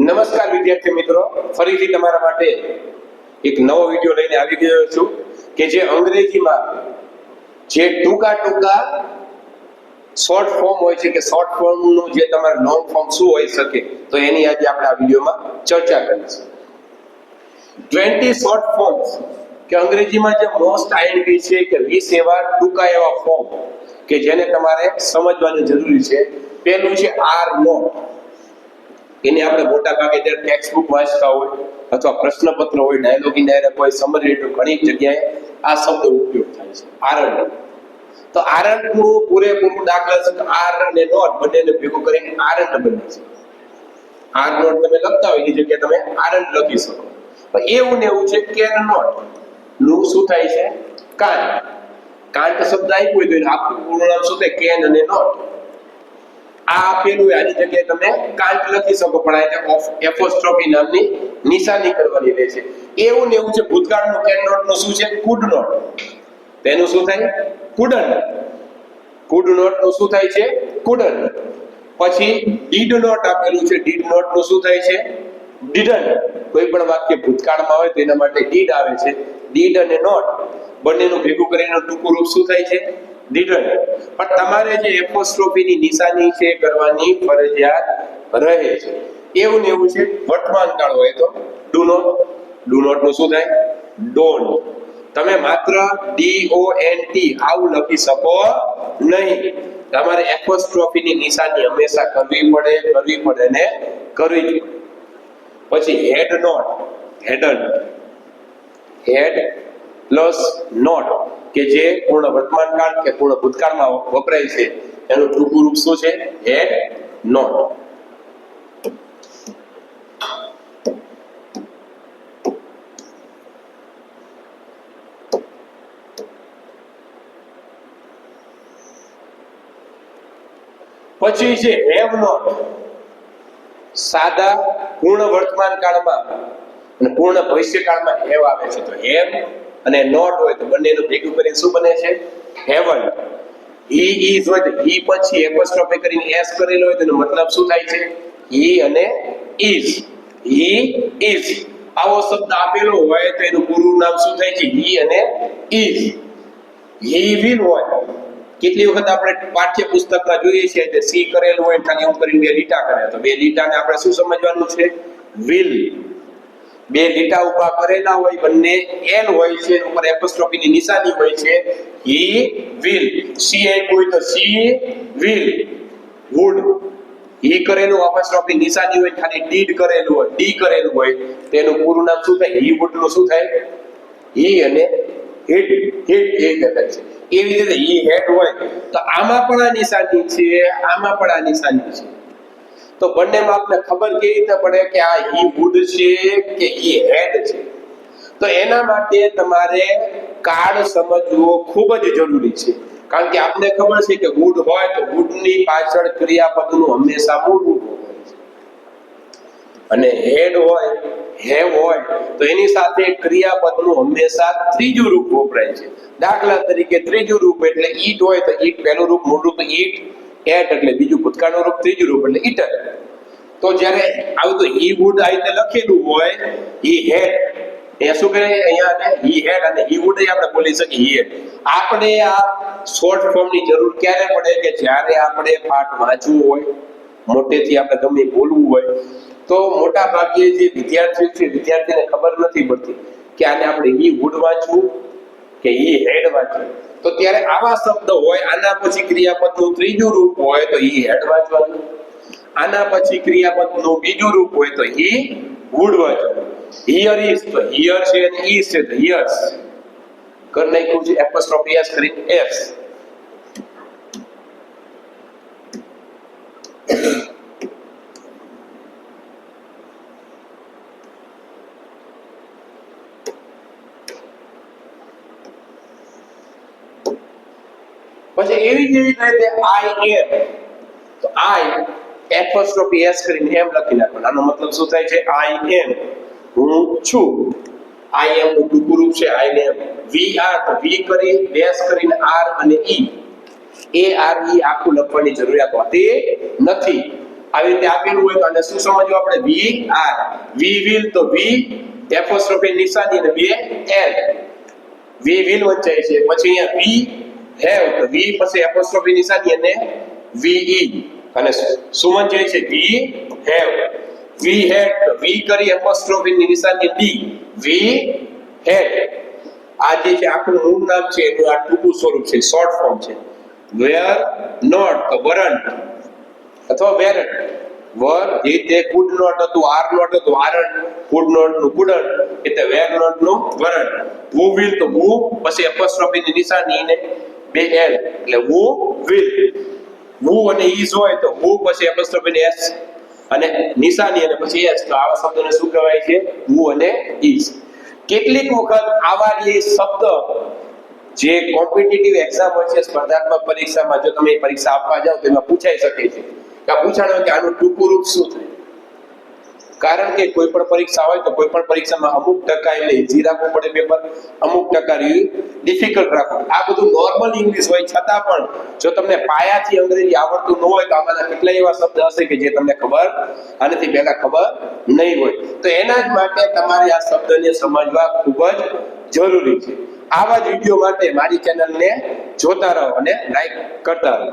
નમસ્કાર વિદ્યાર્થી મિત્રો. ફરીથી તમારા માટે એક નવો વીડિયો લઈને આવી ગયો છું કે જે અંગ્રેજીમાં જે ટૂંકા ટૂંકા શોર્ટ ફોર્મ હોય છે કે શોર્ટ ફોર્મનું જે તમારે લોંગ ફોર્મ શું હોઈ શકે તો એની આજે આપણે આ વિડીયોમાં ચર્ચા કરીશું. 20 શોર્ટ ફોર્મ્સ કે અંગ્રેજીમાં જે મોસ્ટ આઈએનપી છે કે વીસ એવા ટૂંકા એવા ફોર્મ કે જેને તમારે સમજવાની જરૂરી છે. પહેલું છે આર નોટ એની આપણે મોટા ભાગે જ્યારે ટેક્સ્ટ બુક વાંચતા હોય અથવા પ્રશ્નપત્ર હોય ડાયલોગ ઇન ડાયરેક્ટ હોય સમરી ઘણી જગ્યાએ આ શબ્દ ઉપયોગ થાય છે. આરણ તો આરંટનું પૂરેપૂરું દાખલા છે આર અને નોટ બંનેને ભેગું કરીને આરંટ બને છે. આર નોટ તમે લખતા હોય એ જગ્યાએ તમે આરંટ લખી શકો. પણ એવું ને એવું છે કેન નોટ. નું શું થાય છે? કાંટ કાંટ શબ્દ આપ્યો હોય તો આખું પૂર્ણ નામ શું થાય? કેન અને નોટ. આપેલું હોય આની જગ્યાએ તમે કાંટ લખી શકો, પણ આ એપોસ્ટ્રોફી નામની નિશાની કરવાની રહેશે એવું ને એવું છે, ભૂતકાળનું કેન નોટનું શું છે? Could not. તેનું શું થાય? કુડન. કુડ નોટનું શું થાય છે? કુડન. પછી ડીડ નોટ આપેલું છે, ડીડ નોટનું શું થાય છે? ડીડન. કોઈ પણ વાક્ય ભૂતકાળમાં હોય તો એના માટે ડીડ આવે છે. ડીડ અને નોટ બંનેનું ભેગું કરીને ટૂંકું રૂપ શું થાય છે? ડીડન પણ તમારે જે એપોસ્ટ્રોફીની નિશાની છે કરવાની ફરજિયાત રહે છે. એવું ને એવું છે, વર્તમાન કાળ હોય તો ડુ નોટ ડુ નોટનું શું થાય? ડોન્ટ તમે માત્ર ડી ઓ એન ટી આવું લખી શકો નહીં. તમારે એપોસ્ટ્રોફીની નિશાની હંમેશા કરવી પડે કરવી પડે ને કરવી જોઈએ પછી had not hadn't had plus not કે જે પૂર્ણ વર્તમાન કાળ કે પૂર્ણ ભૂતકાળમાં વપરાય છે, એનું ટૂંકું રૂપ શું છે? Had not. પછી છે હેવ નોટ. સાદા પૂર્ણ વર્તમાન કાળમાં અને પૂર્ણ ભવિષ્ય કાળમાં હેવ આવે છે. તો હેવ અને નોટ હોય તો બંનેનું ભેગું કરીને શું બને છે? હેવન. હી ઇઝ હોય તો હી પછી એપોસ્ટ્રોફે કરીને એસ કરેલો હોય તેનો મતલબ શું થાય છે? હી અને ઇઝ હી ઇઝ આવો શબ્દ આપેલો હોય તો એનું પૂરું નામ શું થાય છે? હી અને ઇઝ હી વિલ હોય. કેટલી વખત આપણે પાઠ્ય પુસ્તકમાં જોઈએ છીએ કે સી કરેલું હોય ખાલી એવું કરીને બે લીટા કરે તો બે લીટાને આપણે શું સમજવાનું છે? વિલ બે લીટા ઊભા કરેલા હોય, બંને એન હોય છે ઉપર એપોસ્ટ્રોફી ની નિશાની હોય છે. હી વિલ સી આપ્યું હોય તો સી વિલ વુડ હી કરેલું એપોસ્ટ્રોફી નિશાની હોય, ખાલી ડીડ કરેલું હોય ડી કરેલું હોય. તેનું પૂરું નામ શું થાય? હી વુડ શું થાય? હી અને હિટ હિટ એ કહેવાય છે. એવી રીતે હી હેડ હોય. તો આમાં પણ આ નિશાની છે, આમાં પણ આ નિશાની છે. તો બંનેમાં આપને ખબર કેવી રીતે પડે કે આ હી વુડ છે કે હી હેડ છે? તો એના માટે તમારે કાળ સમજવો ખૂબ જ જરૂરી છે. કારણ કે આપને ખબર છે કે વુડ હોય તો વુડની પાછળ ક્રિયાપદનું હંમેશા મૂળવું અને હેડ હોય હેવ હોય, તો એની સાથે ક્રિયાપદનું હંમેશા ત્રીજું રૂપ વપરાય છે. દાખલા તરીકે ત્રીજું રૂપ એટલે ઈટ હોય તો ઈટ, પહેલું રૂપ, મૂળ રૂપ ઈટ. એટ એટલે બીજું ભૂતકાળનું રૂપ, ત્રીજું રૂપ એટલે ઈટર તો જ્યારે આવું તો હી વુડ આ રીતે લખેલું હોય હી હેડ એ શું કરે અહીંયા હી હેડ અને હી વુડ આપણે બોલી શકીએ હી હેડ આપણે આ શોર્ટ ફોર્મની જરૂર ક્યારે પડે કે જ્યારે આપણે પાઠ વાંચવું હોય, મોટેથી આપણે ગમે બોલવું હોય, તો મોટા ભાગે જે વિદ્યાર્થી છે, વિદ્યાર્થીને ખબર નથી પડતી કે આને આપણે હી વુડ વાંચવું કે ઈ હેડ વાંચવું તો ત્યારે આવા શબ્દ હોય, આના પછી ક્રિયાપદનું ત્રીજું રૂપ હોય તો ઈ હેડ વાંચવાનું આના પછી ક્રિયાપદનું બીજું રૂપ હોય તો ઈ વુડ હિયર ઇઝ તો હિયર છે અને છે તો હિયર્સ કર નાખ્યું છે એપોસ્ટ્રોફી એસ કરીને એસ પછી એવી જ એવી રીતે આઈ એમ તો આઈ એપોસ્ટ્રોફી એસ કરીને એમ લખી નાખવાનું. આનો મતલબ શું થાય છે? આઈ એમ હું છું. આઈ એમ નું ટૂંકું રૂપ છે. આઈ એમ વી આર તો વી કરી ડેશ કરીને આર અને ઈ એ આર ઈ આખું લખવાની જરૂરિયાત હોતી નથી. આવી રીતે આપેલું હોય તો આને શું સમજવું આપણે? વી આર વી વિલ તો વી એપોસ્ટ્રોફી નિશાની અને બે એલ વી વિલ વંચાય છે. પછી અહીંયા વી હેવ તો વી પછી એપોસ્ટ્રોફી નિશાની અને વી ઈ અને સુમન જે છે વી હેવ વી હેડ તો વી કરી એપોસ્ટ્રોફી નિશાની ડી વી હેડ આ જે છે, આખું મૂળ નામ છે, એનું આ ટૂંકું સ્વરૂપ છે શોર્ટ ફોર્મ છે. વેર નોટ તો વરંટ અથવા વેરન્ટ વર જે તે ગુડ નોટ હતું આર નોટ હતું આરણ ગુડ નોટનું ગુડન્ટ એટલે વેર નોટનું વરણ હુ વિલ તો હુ પછી એપોસ્ટ્રોફી ની નિશાની ને બે એટલે હુ વિલ હુ અને ઈઝ હોય તો હુ પછી એપોસ્ટ્રોફી ને એસ અને નિશાની અને પછી એસ તો આવા શબ્દોને શું કહેવાય છે? હુ અને ઈઝ કેટલીક વખત આવા જે શબ્દ જે કોમ્પિટિટિવ એક્ઝામ હોય છે, સ્પર્ધાત્મક પરીક્ષામાં, જો તમે પરીક્ષા આપવા જાઓ તો એમાં પૂછાઈ શકે છે. કે પૂછાણું કે આનું ટૂંકું રૂપ શું થાય? કારણ કે કોઈ પણ પરીક્ષા હોય તો કોઈ પણ પરીક્ષામાં અમુક ટકા એટલે ઇઝી રાખવું પડે પેપર અમુક ટકા ડિફિકલ્ટ રાખો આ બધું નોર્મલ ઇંગ્લિશ હોય. છતાં પણ જો તમને પાયાથી અંગ્રેજી આવડતું ન હોય તો આમાંના કેટલા એવા શબ્દ હશે કે જે તમને ખબર આનાથી પહેલા ખબર નહીં હોય. તો એના જ માટે તમારે આ શબ્દને સમજવા ખૂબ જ જરૂરી છે. આવા જ વીડિયો માટે મારી ચેનલને જોતા રહો અને લાઈક કરતા રહો.